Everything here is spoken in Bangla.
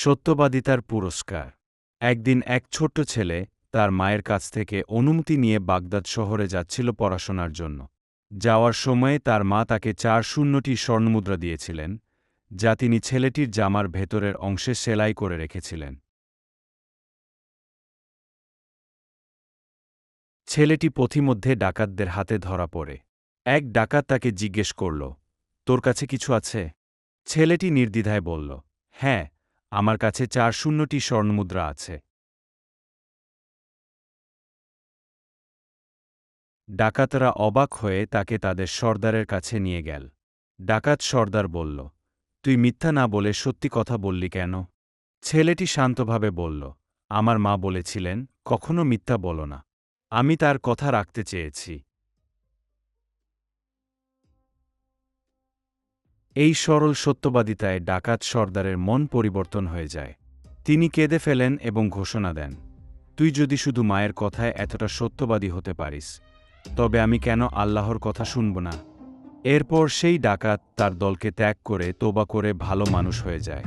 সত্যবাদিতার পুরস্কার। একদিন এক ছোট্ট ছেলে তার মায়ের কাছ থেকে অনুমতি নিয়ে বাগদাদ শহরে যাচ্ছিল পড়াশোনার জন্য। যাওয়ার সময়ে তার মা তাকে চার শূন্যটি স্বর্ণমুদ্রা দিয়েছিলেন, যা তিনি ছেলেটির জামার ভেতরের অংশে সেলাই করে রেখেছিলেন। ছেলেটি পথিমধ্যে ডাকাতদের হাতে ধরা পড়ে। এক ডাকাত তাকে জিজ্ঞেস করল, তোর কাছে কিছু আছে? ছেলেটি নির্দ্বিধায় বলল হ্যাঁ আমার কাছে চার শূন্যটি স্বর্ণমুদ্রা আছে। ডাকাতরা অবাক হয়ে তাকে তাদের সর্দারের কাছে নিয়ে গেল। ডাকাত সর্দার বলল, তুই মিথ্যা না বলে সত্যি কথা বললি কেন? ছেলেটি শান্তভাবে বলল, আমার মা বলেছিলেন, কখনো মিথ্যা বলো না। আমি তার কথা রাখতে চেয়েছি। এই সরল সত্যবাদিতায় ডাকাত সর্দারের মন পরিবর্তন হয়ে যায়। তিনি কেঁদে ফেলেন এবং ঘোষণা দেন, তুই যদি শুধু মায়ের কথায় এতটা সত্যবাদী হতে পারিস, তবে আমি কেন আল্লাহর কথা শুনব না? এরপর সেই ডাকাত তার দলকে ত্যাগ করে তোবা করে ভালো মানুষ হয়ে যায়।